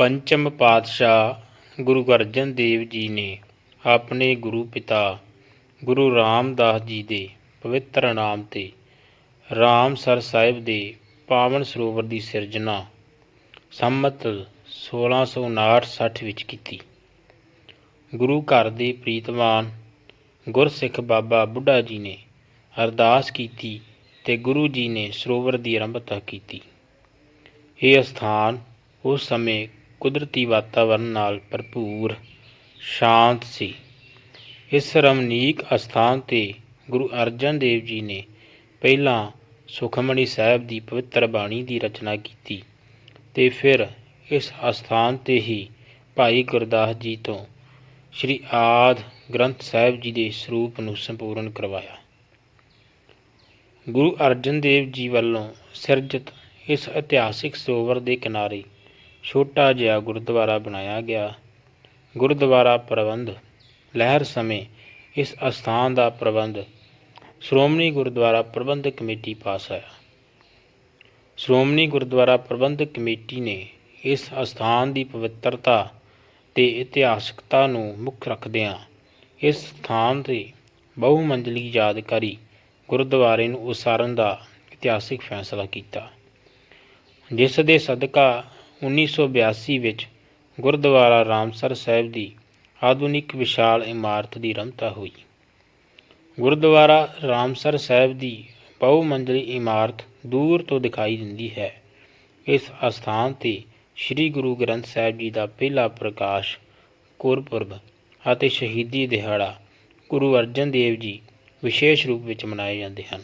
ਪੰਚਮ ਪਾਤਸ਼ਾਹ ਗੁਰੂ ਅਰਜਨ ਦੇਵ ਜੀ ਨੇ ਆਪਣੇ ਗੁਰੂ ਪਿਤਾ ਗੁਰੂ ਰਾਮਦਾਸ ਜੀ ਦੇ ਪਵਿੱਤਰ ਨਾਮ ਤੇ ਰਾਮਸਰ ਸਾਹਿਬ ਦੇ ਪਾਵਨ ਸਰੋਵਰ ਦੀ ਸਿਰਜਣਾ ਸੰਮਤ 1659-60 ਵਿੱਚ ਕੀਤੀ। ਗੁਰੂ ਘਰ ਦੇ ਪ੍ਰੀਤਮਾਨ ਗੁਰਸਿੱਖ ਬਾਬਾ ਬੁੱਢਾ ਜੀ ਨੇ ਅਰਦਾਸ ਕੀਤੀ ਤੇ ਗੁਰੂ ਜੀ ਨੇ ਸਰੋਵਰ ਦੀ ਆਰੰਭਤਾ ਕੀਤੀ। ਇਹ ਸਥਾਨ ਉਸ ਸਮੇਂ ਕੁਦਰਤੀ ਵਾਤਾਵਰਣ ਨਾਲ ਭਰਪੂਰ, ਸ਼ਾਂਤ ਸੀ। ਇਸ ਰਮਨੀਕ ਅਸਥਾਨ ਤੇ ਗੁਰੂ ਅਰਜਨ ਦੇਵ ਜੀ ਨੇ ਪਹਿਲਾਂ ਸੁਖਮਣੀ ਸਾਹਿਬ ਦੀ ਪਵਿੱਤਰ ਬਾਣੀ ਦੀ ਰਚਨਾ ਕੀਤੀ ਤੇ ਫਿਰ ਇਸ ਅਸਥਾਨ ਤੇ ਹੀ ਭਾਈ ਗੁਰਦਾਸ ਜੀ ਤੋਂ ਸ੍ਰੀ ਆਦ ਗ੍ਰੰਥ ਸਾਹਿਬ ਜੀ ਦੇ ਸਰੂਪ ਨੂੰ ਸੰਪੂਰਨ ਕਰਵਾਇਆ। ਗੁਰੂ ਅਰਜਨ ਦੇਵ ਜੀ ਵੱਲੋਂ ਸਿਰਜਿਤ ਇਸ ਇਤਿਹਾਸਿਕ ਸਰੋਵਰ ਦੇ ਕਿਨਾਰੇ ਛੋਟਾ ਜਿਹਾ ਗੁਰਦੁਆਰਾ ਬਣਾਇਆ ਗਿਆ। ਗੁਰਦੁਆਰਾ ਪ੍ਰਬੰਧ, ਲਹਿਰ ਸਮੇਂ ਇਸ ਅਸਥਾਨ ਦਾ ਪ੍ਰਬੰਧ, ਸ਼੍ਰੋਮਣੀ ਗੁਰਦੁਆਰਾ ਪ੍ਰਬੰਧਕ ਕਮੇਟੀ ਪਾਸ ਆਇਆ ਸ਼੍ਰੋਮਣੀ ਗੁਰਦੁਆਰਾ ਪ੍ਰਬੰਧਕ ਕਮੇਟੀ ਨੇ ਇਸ ਅਸਥਾਨ ਦੀ ਪਵਿੱਤਰਤਾ ਤੇ ਇਤਿਹਾਸਕਤਾ ਨੂੰ ਮੁੱਖ ਰੱਖਦਿਆਂ ਇਸ ਸਥਾਨ ਤੇ ਬਹੁਮੰਜ਼ਲੀ ਮੰਜ਼ਲੀ ਯਾਦਗਾਰੀ ਗੁਰਦੁਆਰੇ ਨੂੰ ਉਸਾਰਨ ਦਾ ਇਤਿਹਾਸਿਕ ਫੈਸਲਾ ਕੀਤਾ। ਜਿਸ ਦੇ ਸਦਕਾ 1982 ਵਿੱਚ ਗੁਰਦੁਆਰਾ ਰਾਮਸਰ ਸਾਹਿਬ ਦੀ ਆਧੁਨਿਕ ਵਿਸ਼ਾਲ ਇਮਾਰਤ ਦੀ ਰਮਤਾ ਹੋਈ। ਗੁਰਦੁਆਰਾ ਰਾਮਸਰ ਸਾਹਿਬ ਦੀ ਬਹੁ ਮੰਜ਼ਲੀ ਇਮਾਰਤ ਦੂਰ ਤੋਂ ਦਿਖਾਈ ਦਿੰਦੀ ਹੈ। ਇਸ ਅਸਥਾਨ ਤੇ ਸ੍ਰੀ ਗੁਰੂ ਗ੍ਰੰਥ ਸਾਹਿਬ ਜੀ ਦਾ ਪਹਿਲਾ ਪ੍ਰਕਾਸ਼ ਗੁਰਪੁਰਬ ਅਤੇ ਸ਼ਹੀਦੀ ਦਿਹਾੜਾ ਗੁਰੂ ਅਰਜਨ ਦੇਵ ਜੀ ਵਿਸ਼ੇਸ਼ ਰੂਪ ਵਿੱਚ ਮਨਾਏ ਜਾਂਦੇ ਹਨ।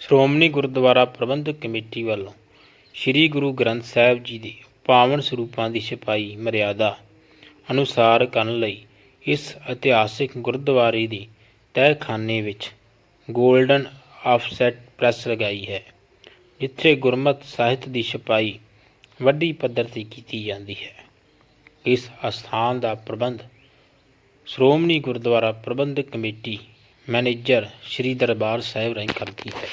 ਸ਼੍ਰੋਮਣੀ ਗੁਰਦੁਆਰਾ ਪ੍ਰਬੰਧਕ ਕਮੇਟੀ ਵੱਲੋਂ ਸ੍ਰੀ ਗੁਰੂ ਗ੍ਰੰਥ ਸਾਹਿਬ ਜੀ ਦੇ ਪਾਵਨ ਸਰੂਪਾਂ ਦੀ ਛਪਾਈ ਮਰਿਆਦਾ ਅਨੁਸਾਰ ਕਰਨ ਲਈ ਇਸ ਇਤਿਹਾਸਿਕ ਗੁਰਦੁਆਰੇ ਦੀ ਤਹਿਖਾਨੇ ਵਿੱਚ 골ਡਨ ਆਫਸੈਟ ਪ੍ਰੈਸ ਲਗਾਈ ਹੈ, ਜਿੱਥੇ ਗੁਰਮਤ ਸਾਹਿਤ ਦੀ ਛਪਾਈ ਵੱਡੀ ਪੱਧਰ ਤੇ ਕੀਤੀ ਜਾਂਦੀ ਹੈ। ਇਸ ਅਸਥਾਨ ਦਾ ਪ੍ਰਬੰਧ ਸ਼੍ਰੋਮਣੀ ਗੁਰਦੁਆਰਾ ਪ੍ਰਬੰਧਕ ਕਮੇਟੀ ਮੈਨੇਜਰ ਸ੍ਰੀ ਦਰਬਾਰ ਸਾਹਿਬ ਰਾਹੀਂ ਕਰਦੀ ਹੈ।